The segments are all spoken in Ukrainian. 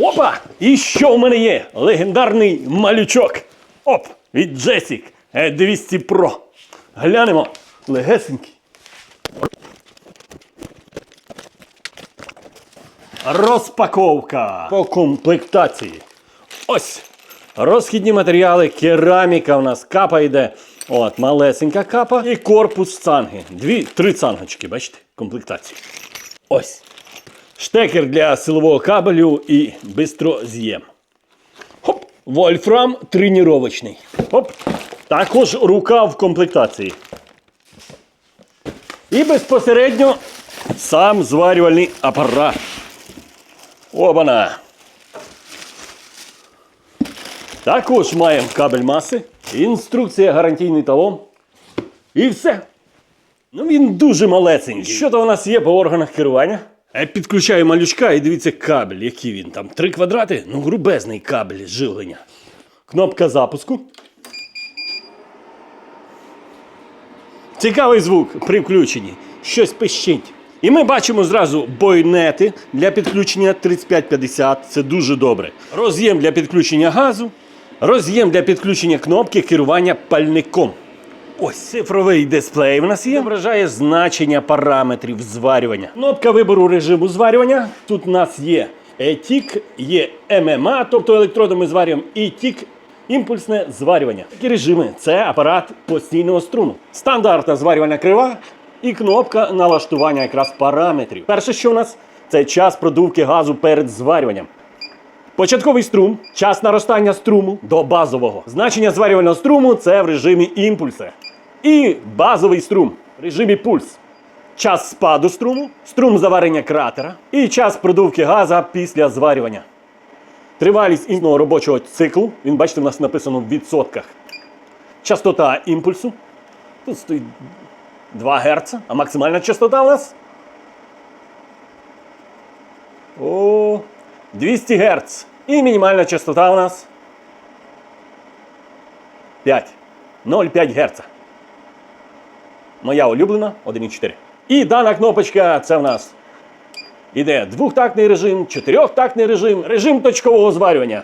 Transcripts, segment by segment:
Опа! І що в мене є? Легендарний малючок. Оп! Від Jessic E200 Pro. Глянемо. Легесенький. Розпаковка по комплектації. Ось. Розхідні матеріали, кераміка у нас капа йде. От, малесенька капа і корпус цанги. Дві, три цангочки, бачите, комплектації. Ось. Штекер для силового кабелю і бистроз'єм. Хоп! Вольфрам тренувачний. Хоп. Також рука в комплектації. І безпосередньо сам зварювальний апарат. Обана. Також маємо кабель маси, інструкція, гарантійний талон. І все. Ну він дуже малесенький. Що то у нас є по органах керування? Е, Підключаю малючка і дивіться кабель, який він там. Три квадрати? Ну, грубезний кабель живлення. Кнопка запуску. Цікавий звук при включенні. Щось пищить. І ми бачимо зразу бойнети для підключення 3550. Це дуже добре. Роз'єм для підключення газу, роз'єм для підключення кнопки керування пальником. Ось цифровий дисплей в нас є. Вражає значення параметрів зварювання. Кнопка вибору режиму зварювання. Тут у нас є ETIC, є ММА, тобто електродами зварюємо, і TIC імпульсне зварювання. Такі режими це апарат постійного струму. Стандартна зварювальна крива і кнопка налаштування якраз параметрів. Перше, що у нас, це час продувки газу перед зварюванням. Початковий струм час наростання струму до базового. Значення зварювального струму це в режимі імпульса. І базовий струм в режимі пульс. Час спаду струму, струм заварення кратера і час продувки газа після зварювання. Тривалість існого робочого циклу. Він, бачите, у нас написано в відсотках. Частота імпульсу. Тут стоїть 2 Гц, а максимальна частота у нас. О, 200 Гц. І мінімальна частота у нас 5. 0,5 Гц. Моя улюблена 1,4. І дана кнопочка це в нас іде двохтактний режим, чотирьохтактний режим, режим точкового зварювання.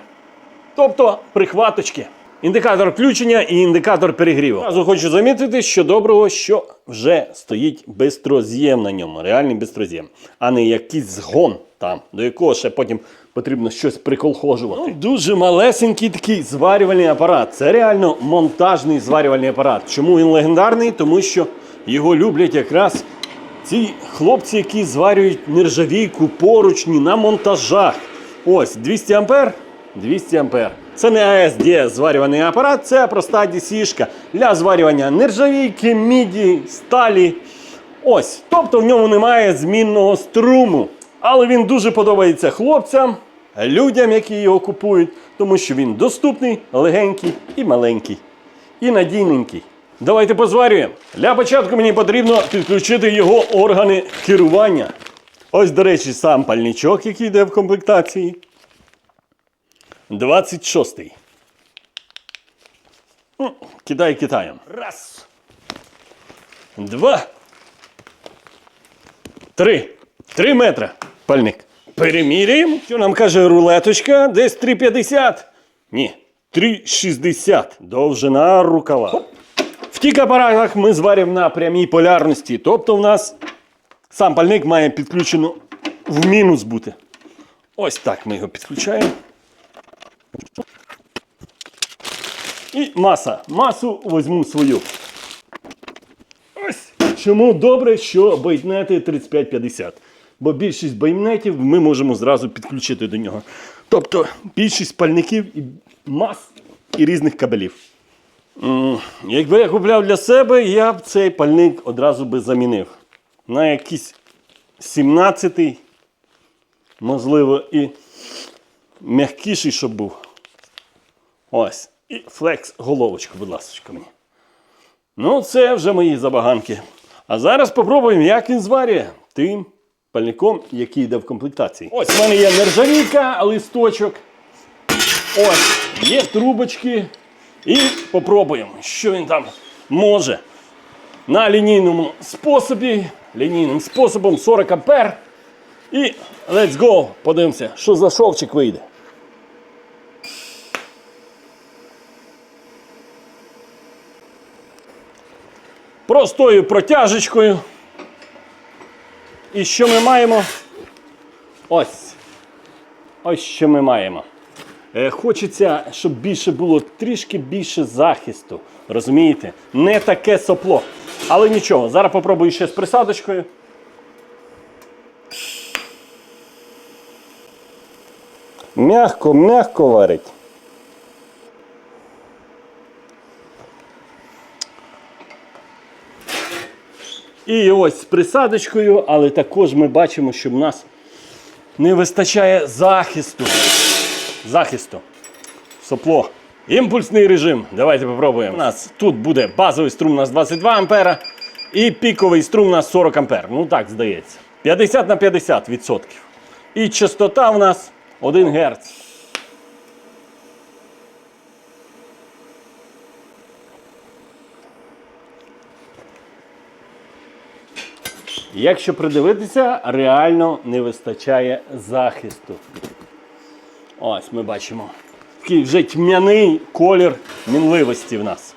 Тобто прихваточки. Індикатор включення і індикатор перегріву. Разу хочу замітити, що доброго, що вже стоїть бистроз'єм на ньому, реальний бистроз'єм, а не якийсь згон там, до якого ще потім потрібно щось приколхожувати. Ну, дуже малесенький такий зварювальний апарат. Це реально монтажний зварювальний апарат. Чому він легендарний? Тому що його люблять якраз ці хлопці, які зварюють нержавійку поручні на монтажах. Ось 200 ампер, 200 ампер. Це не ASD зварюваний апарат, це проста DC-шка для зварювання нержавійки, міді, сталі. Ось. Тобто в ньому немає змінного струму. Але він дуже подобається хлопцям, людям, які його купують, тому що він доступний, легенький і маленький. І надійненький. Давайте позварюємо. Для початку мені потрібно підключити його органи керування. Ось, до речі, сам пальничок, який йде в комплектації. 26-й. Ну, Кидай Китаєм. Раз. Два. Три. Три метри. Пальник. Переміряємо. Що нам каже рулеточка? Десь 3,50. Ні. 3,60. Довжина рукава. В тих апаратах ми зваримо на прямій полярності. Тобто в нас сам пальник має підключено в мінус бути. Ось так ми його підключаємо. І маса. Масу візьму свою. Ось. Чому добре, що бейтнети 3550. Бо більшість бейнетів ми можемо зразу підключити до нього. Тобто більшість пальників і мас і різних кабелів. Якби я купляв для себе, я б цей пальник одразу би замінив. На якийсь 17-й, можливо, і м'якіший, щоб був. Ось. І флекс головочку, будь ласка, мені. Ну, це вже мої забаганки. А зараз попробуємо, як він зварює тим пальником, який йде в комплектації. Ось в мене є нержавійка, листочок. Ось, є трубочки. І попробуємо, що він там може. На лінійному способі, лінійним способом 40 ампер. І Let's go! Подивимося, що за шовчик вийде. Простою протяжечкою. І що ми маємо? Ось. Ось що ми маємо. Е, Хочеться, щоб більше було трішки більше захисту. Розумієте? Не таке сопло. Але нічого, зараз попробую ще з присадочкою. Мягко, мягко варить. І ось з присадочкою, але також ми бачимо, що в нас не вистачає захисту. Захисту. Сопло. Імпульсний режим. Давайте попробуємо. У нас тут буде базовий струм у нас 22 ампера і піковий струм у нас 40 ампер. Ну так здається. 50 на 50 відсотків. І частота у нас 1 Гц. Якщо придивитися, реально не вистачає захисту. Ось ми бачимо. Такий вже тьмяний колір мінливості в нас.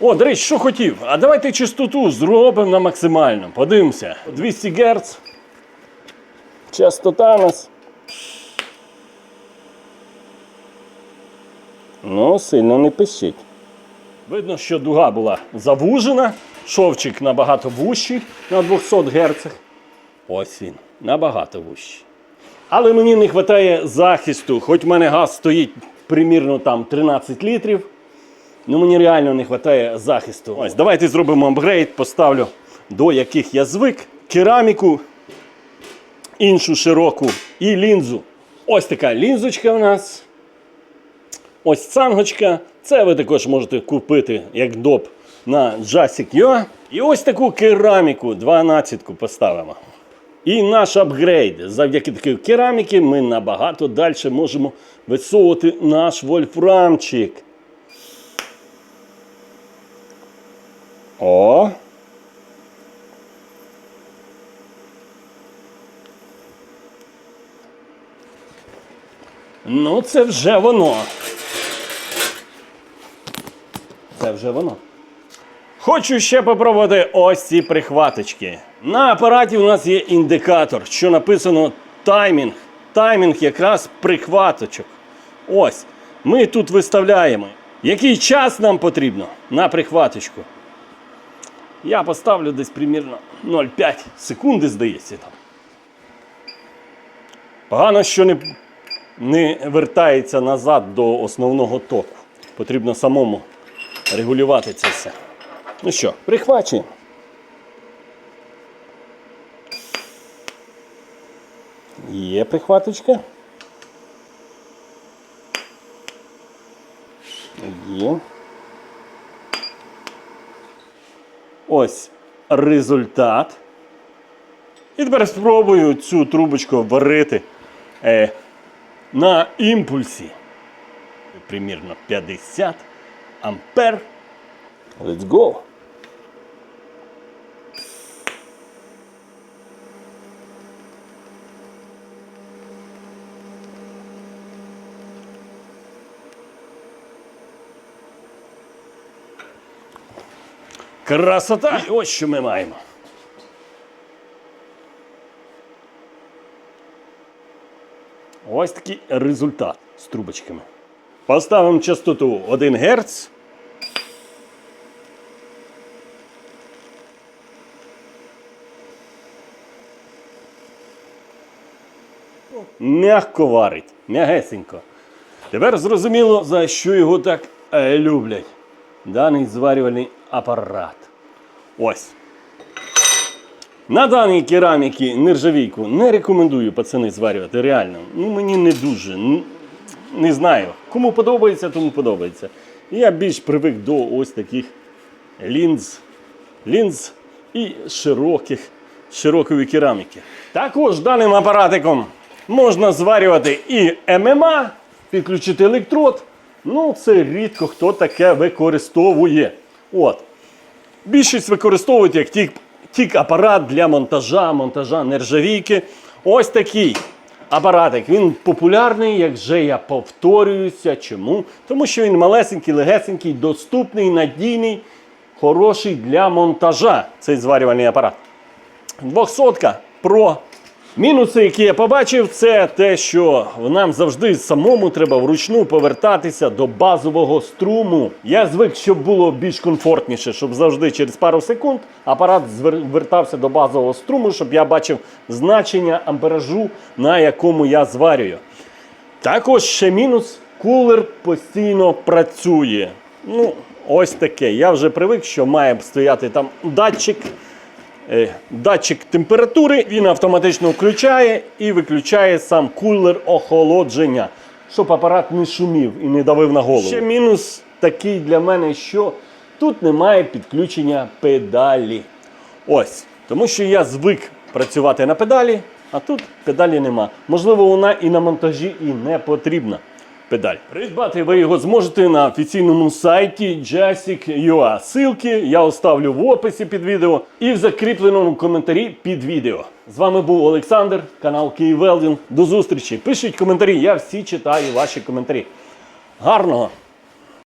О, до речі, що хотів? А давайте частоту зробимо на максимальну. Подивимося. 200 Гц. Частота нас. Ну, сильно не пищить. Видно, що дуга була завужена, шовчик набагато вущий на 200 Гц. Ось він, набагато вущий. Але мені не вистачає захисту, хоч в мене газ стоїть примірно там 13 літрів. Ну мені реально не вистачає захисту. Ось, давайте зробимо апгрейд, поставлю до яких я звик. Кераміку, іншу широку і лінзу. Ось така лінзочка в нас. Ось цангочка. Це ви також можете купити як доп на Jasic.ua. І ось таку кераміку 12 поставимо. І наш апгрейд. Завдяки такій кераміки ми набагато далі можемо висовувати наш вольфрамчик. О! Ну, це вже воно. Це вже воно. Хочу ще попробувати ось ці прихваточки. На апараті у нас є індикатор, що написано таймінг. Таймінг якраз прихваточок. Ось. Ми тут виставляємо, який час нам потрібно на прихваточку. Я поставлю десь примірно 0,5 секунди, здається. там. Погано, що не, не вертається назад до основного току. Потрібно самому регулювати це все. Ну що, прихвачуємо. Є прихваточка. Є. Ось результат. І тепер спробую цю трубочку варити е, на імпульсі. Примірно 50 ампер. Let's go. Красота! І ось що ми маємо. Ось такий результат з трубочками. Поставимо частоту 1 Гц. Мягко варить, м'ягесенько. Тепер зрозуміло, за що його так е, люблять. Даний зварювальний апарат. Ось. На даній кераміки нержавійку не рекомендую пацани зварювати. Реально. Ну мені не дуже. Не знаю. Кому подобається, тому подобається. Я більш привик до ось таких лінз. Лінз і широких, широкої кераміки. Також даним апаратиком можна зварювати і ММА, підключити електрод. Ну, це рідко хто таке використовує. От. Більшість використовують як тік, тік апарат для монтажа, монтажа нержавійки. Ось такий апаратик. Він популярний, як вже я повторююся. Чому? Тому що він малесенький, легесенький, доступний, надійний, хороший для монтажа. Цей зварювальний апарат. 200 Pro. Мінуси, які я побачив, це те, що нам завжди самому треба вручну повертатися до базового струму. Я звик, щоб було більш комфортніше, щоб завжди через пару секунд апарат звер- вертався до базового струму, щоб я бачив значення амперажу, на якому я зварюю. Також ще мінус кулер постійно працює. Ну, ось таке. Я вже привик, що має стояти там датчик. Е, Датчик температури він автоматично включає і виключає сам кулер охолодження, щоб апарат не шумів і не давив на голову. Ще мінус такий для мене, що тут немає підключення педалі. Ось, тому що я звик працювати на педалі, а тут педалі нема. Можливо, вона і на монтажі і не потрібна. Педаль. Придбати ви його зможете на офіційному сайті Jasic.ua. Силки я оставлю в описі під відео і в закріпленому коментарі під відео. З вами був Олександр, канал Київвелдинг. До зустрічі. Пишіть коментарі, я всі читаю ваші коментарі. Гарного!